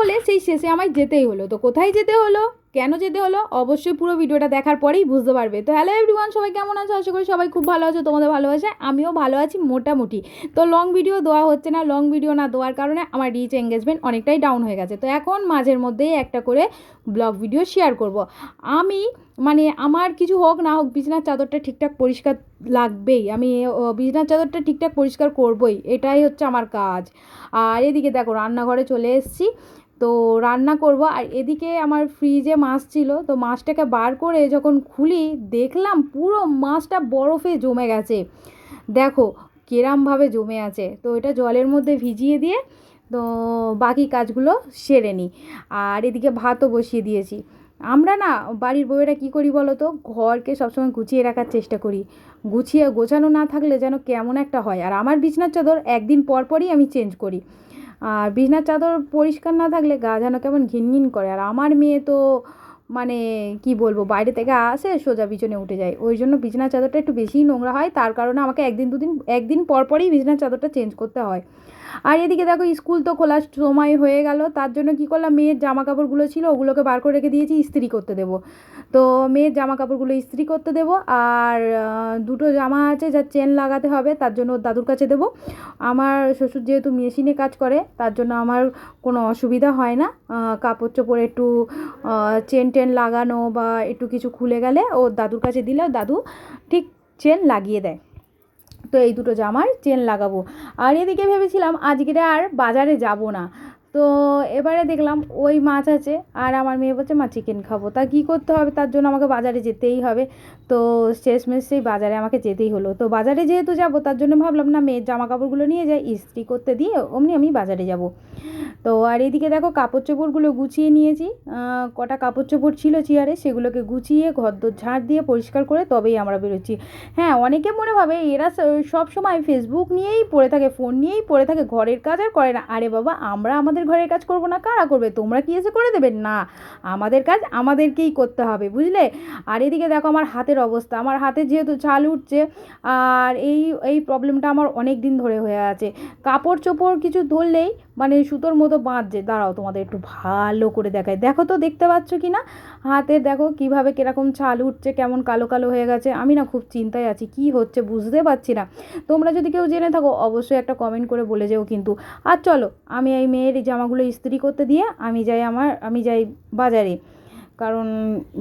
বলে সেই শেষে আমায় যেতেই হলো। তো কোথায় যেতে হলো? কেন যেতে হলো? অবশ্যই পুরো ভিডিওটা দেখার পরেই বুঝতে পারবে। তো হ্যালো এভরিওয়ান সবাই কেমন আছো? আশা করি সবাই খুব ভালো আছো, তোমাদের ভালোবাসায়। আমিও ভালো আছি মোটামুটি। তো লং ভিডিও দেওয়া হচ্ছে না লং ভিডিও না দেওয়ার কারণে আমার রিচ এঙ্গেজমেন্ট অনেকটাই ডাউন হয়ে গেছে। তো এখন মাঝের মধ্যেই একটা করে ব্লগ ভিডিও শেয়ার করব। আমি মানে আমার কিছু হোক না হোক, বিছনার চাদরটা ঠিকঠাক পরিষ্কার লাগবেই। আমি বিছানার চাদরটা ঠিকঠাক পরিষ্কার করবই। এটাই হচ্ছে আমার কাজ। আর এদিকে দেখো, রান্নাঘরে চলে এসেছি। তো রান্না করব। আর এদিকে আমার ফ্রিজে মাছ ছিল। তো মাছটাকে বার করে যখন খুলি, দেখলাম পুরো মাছটা বরফে জমে গেছে। দেখো, কেরামভাবে জমে আছে। তো এটা জলের মধ্যে ভিজিয়ে দিয়ে, তো বাকি কাজগুলো সেরে নিই। আর এদিকে ভাতও বসিয়ে দিয়েছি। আমরা না, বাড়ির বউয়েরা কী করি বলো তো? ঘরকে সবসময় গুছিয়ে রাখার চেষ্টা করি। গুছিয়ে গোছানো না থাকলে যেন কেমন একটা হয়। আর আমার বিছনার চাদর একদিন পর পরই আমি চেঞ্জ করি। আর বিছনার চাদর পরিষ্কার না থাকলে গা যেন কেমন ঘিনঘিন করে। আর আমার মেয়ে তো মানে কি বলব বাইরে থেকে আসে সোজা বিছনে উঠে যায়। ওই জন্য বিছনার চাদরটা একটু বেশিই নোংরা হয় তার কারণে আমাকে একদিন দুদিন একদিন পর পরই বিছনার চাদরটা চেঞ্জ করতে হয়। আর এদিকে দেখো স্কুল তো খোলার সময় হয়ে গেল তার জন্য কি করলাম মেয়ের জামা কাপড়গুলো ছিল ওগুলোকে বার করে রেখে দিয়েছি ইস্ত্রি করতে দেবো। তো মেয়ের জামা কাপড়গুলো ইস্ত্রি করতে দেবো আর দুটো জামা আছে যা চেন লাগাতে হবে তার জন্য দাদুর কাছে দেবো। আমার শ্বশুর যেহেতু মেশিনে কাজ করে তার জন্য আমার কোনো অসুবিধা হয় না। কাপড় চোপড় একটু আহ, চেন লাগানো বা একটু কিছু খুলে গেলে ওর দাদুর কাছে দিলে দাদু ঠিক চেন লাগিয়ে দেয়। তো এই দুটো জামার চেন লাগাবো। আর এদিকে ভেবেছিলাম আজকে আর বাজারে যাব না। তো এবারে দেখলাম ওই মাছ আছে আর আমার মেয়ে বলছে, মা চিকেন খাব। তা কী করতে হবে? তার জন্য আমাকে বাজারে যেতেই হবে। তো শেষমেশ সেই বাজারে আমাকে যেতেই হলো। তো বাজারে যেহেতু যাব, তার জন্য ভাবলাম, না, মেয়ের জামা কাপড়গুলো নিয়ে যাই, ইস্ত্রি করতে দিয়ে অমনি আমি বাজারে যাব। তো আর এদিকে দেখো কাপড় চোপড়গুলো গুছিয়ে নিয়েছি। কটা কাপড় চোপড় ছিল চেয়ারে, সেগুলোকে গুছিয়ে ঘরদোর ঝাড় দিয়ে পরিষ্কার করে তবেই আমরা বেরোচ্ছি। হ্যাঁ অনেকে মনে ভাবে এরা সব সময় ফেসবুক নিয়েই পড়ে থাকে ফোন নিয়েই পড়ে থাকে, ঘরের কাজ আর করে না। আরে বাবা, আমরা আমাদের ঘরের কাজ করব না, কারা করবে? তোমরা কি এসে করে দেবে? না, আমাদের কাজ আমাদেরকেই করতে হবে, বুঝলে? আর এদিকে দেখো আমার হাতের অবস্থা, আমার হাতে যেহেতু ছাল উঠছে, আর এই এই প্রবলেমটা আমার অনেক দিন ধরে হয়ে আছে। কাপড় চোপড় কিছু ধরলেই মানে সুতোর মতো বাঁধছে। দাঁড়াও, তোমাদের একটু ভালো করে দেখায় দেখো তো, দেখতে পাচ্ছ কি না? হাতে দেখো কীভাবে কীরকম ছাল উঠছে, কেমন কালো কালো হয়ে গেছে। আমি না খুব চিন্তায় আছি, কি হচ্ছে বুঝতে পারছি না। তোমরা যদি কেউ জেনে থাকো, অবশ্যই একটা কমেন্ট করে বলে যেও কিন্তু। আর চলো, আমি এই মেয়ের জামাগুলো ইস্ত্রি করতে দিয়ে আমি যাই আমার, আমি যাই বাজারে। কারণ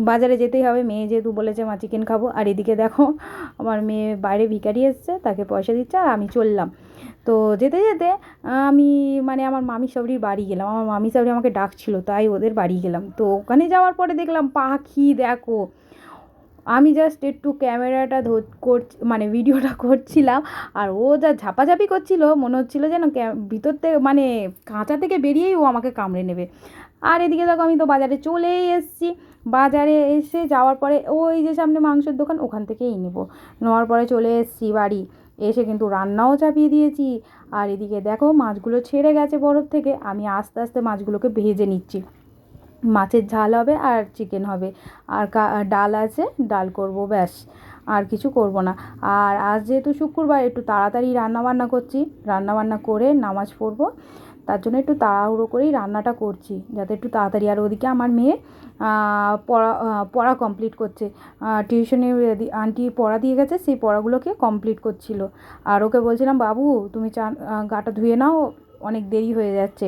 বাজারে যেতেই হবে, মেয়ে যেহেতু বলেছে মা চিকেন খাব। আর এদিকে দেখো, আমার মেয়ে বাইরে ভিখারি এসছে, তাকে পয়সা দিচ্ছে আর আমি চললাম। তো যেতে যেতে, আমি মানে আমার মামি সাবরির বাড়ি গেলাম। আমার মামি সাবরি আমাকে ডাকছিল, তাই ওদের বাড়ি গেলাম। তো ওখানে যাওয়ার পরে দেখলাম, পাখি দেখো। আমি জাস্ট একটু ক্যামেরাটা ধর, করছি মানে ভিডিওটা করছিলাম, আর ও যা ঝাপাঝাপি করছিল, মনে হচ্ছিল যেন ভিতর থেকে মানে কাঁচা থেকে বেরিয়েই ও আমাকে কামড়ে নেবে। আর এদিকে দেখো, আমি তো বাজারে চলেই এসেছি। বাজারে এসে যাওয়ার পরে ওই যে সামনে মাংসের দোকান, ওখান থেকেই নেব। নেওয়ার পরে চলে এসেছি বাড়ি। এসে কিন্তু রান্নাও চাপিয়ে দিয়েছি। আর এদিকে দেখো, মাছগুলো ছেড়ে গেছে বরফ থেকে। আমি আস্তে আস্তে মাছগুলোকে ভেজে নিচ্ছি। মাছের ঝাল হবে আর চিকেন হবে। আর ডাল আছে, ডাল করব ব্যাস। আর কিছু করব না। আর আজ যেহেতু শুক্রবার, একটু তাড়াতাড়ি রান্নাবান্না করছি। রান্নাবান্না করে নামাজ পড়ব। তার জন্য একটু তাড়াহুড়ো করেই রান্নাটা করছি, যাতে একটু তাড়াতাড়ি। আর ওদিকে আমার মেয়ে পড়া পড়া কমপ্লিট করছে। টিউশনে আন্টি পড়া দিয়ে গেছে, সেই পড়াগুলোকে কমপ্লিট করছিল। আর ওকে বলছিলাম, বাবু, তুমি চান গাটা ধুয়ে নাও, অনেক দেরি হয়ে যাচ্ছে।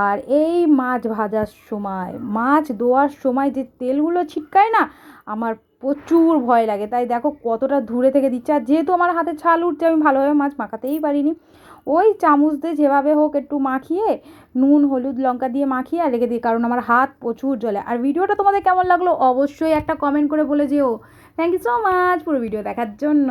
আর এই মাছ ভাজার সময়, মাছ ধোয়ার সময় যে তেলগুলো ছিটকায় না, আমার প্রচুর ভয় লাগে। তাই দেখো কতটা দূরে থেকে দিচ্ছে। আর যেহেতু আমার হাতে ছাল উঠছে, আমি ভালোভাবে মাছ মাখাতেই পারিনি। ওই চামচ দিয়ে যেভাবে হোক একটু মাখিয়ে, নুন, হলুদ, লঙ্কা দিয়ে মাখিয়ে আর রেখে দিই, কারণ আমার হাত প্রচুর জলে আর ভিডিওটা তোমাদের কেমন লাগল অবশ্যই একটা কমেন্ট করে বলে যেও। থ্যাংক ইউ সো মাচ পুরো ভিডিও দেখার জন্য।